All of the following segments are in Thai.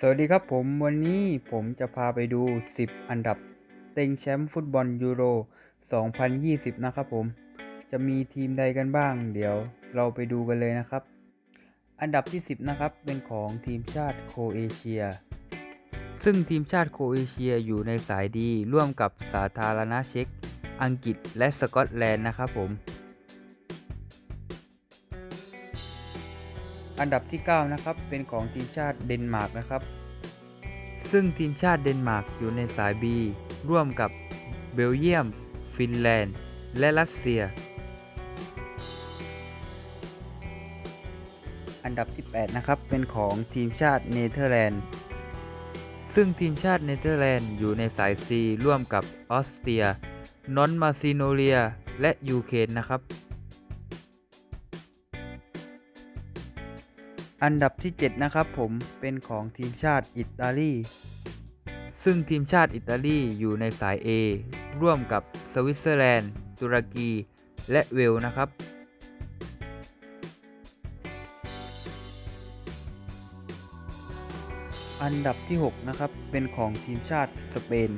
สวัสดีครับผมวันนี้ผมจะพาไปดู 10 อันดับ เต็งแชมป์ฟุตบอลยูโร 2020 นะครับผม จะมีทีมใดกันบ้าง เดี๋ยวเราไปดูกันเลยนะครับ อันดับที่ 10 นะครับ เป็นของทีมชาติโคเอเชีย ซึ่งทีมชาติโคเอเชียอยู่ในสายดีร่วมกับสาธารณเช็กอังกฤษและสกอตแลนด์นะครับผม อันดับที่ 9 นะครับ เป็นของทีมชาติเดนมาร์กนะครับ ซึ่งทีมชาติเดนมาร์กอยู่ในสาย B ร่วมกับเบลเยียม ฟินแลนด์ และรัสเซีย อันดับที่ 8 นะครับ เป็นของทีมชาติเนเธอร์แลนด์ ซึ่งทีมชาติเนเธอร์แลนด์อยู่ในสาย C ร่วมกับออสเตรีย นอนมาซิโนเลีย และยูเครนนะครับ อันดับที่ 7 นะครับผมเป็นของทีมชาติอิตาลี ซึ่งทีมชาติอิตาลีอยู่ในสาย A ร่วมกับสวิตเซอร์แลนด์ ตุรกี และเวลส์นะครับ อันดับที่ 6 นะครับ เป็นของทีมชาติสเปน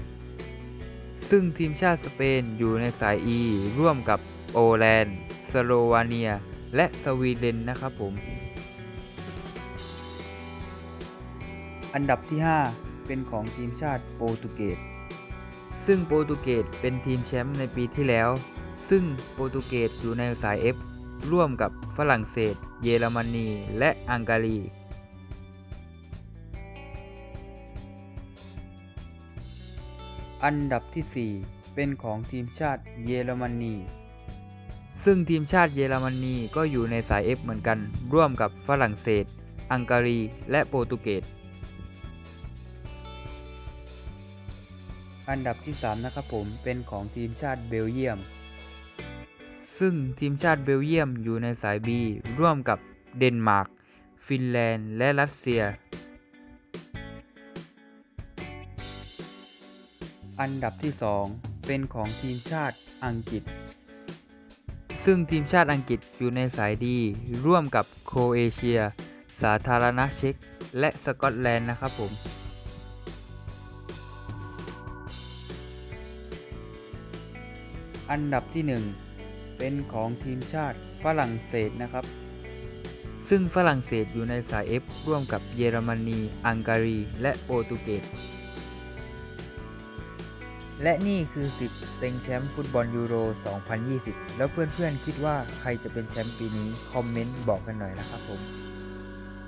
ซึ่งทีมชาติสเปนอยู่ในสาย E ร่วมกับโปแลนด์ สโลวาเนีย และสวีเดนนะครับผม อันดับที่ 5 เป็นของทีมชาติโปรตุเกส ซึ่งโปรตุเกสเป็นทีมแชมป์ในปีที่แล้ว ซึ่งโปรตุเกสอยู่ในสาย F ร่วมกับฝรั่งเศส เยอรมนี และอังการี อันดับที่ 4 เป็นของทีมชาติเยอรมนี ซึ่งทีมชาติเยอรมนีก็อยู่ในสาย F เหมือนกัน ร่วมกับฝรั่งเศส อังการี และโปรตุเกส อันดับที่ 3 นะครับผมเป็นของทีมชาติเบลเยียม ซึ่งทีมชาติเบลเยียมอยู่ในสาย B ร่วมกับเดนมาร์ก ฟินแลนด์ และรัสเซีย อันดับที่ 2 เป็นของทีมชาติอังกฤษ ซึ่งทีมชาติอังกฤษอยู่ในสายดี ร่วมกับโครเอเชีย สาธารณเช็กและสกอตแลนด์นะครับผม อันดับที่ 1 เป็นของทีมชาติฝรั่งเศสนะครับ ซึ่งฝรั่งเศสอยู่ในสาย F ร่วมกับเยอรมนี อังการี และโปรตุเกส และนี่คือ 10 เต็งแชมป์ฟุตบอลยูโร 2020 แล้วเพื่อนๆคิดว่าใครจะเป็นแชมป์ปีนี้ คอมเมนต์บอกกันหน่อยนะครับผม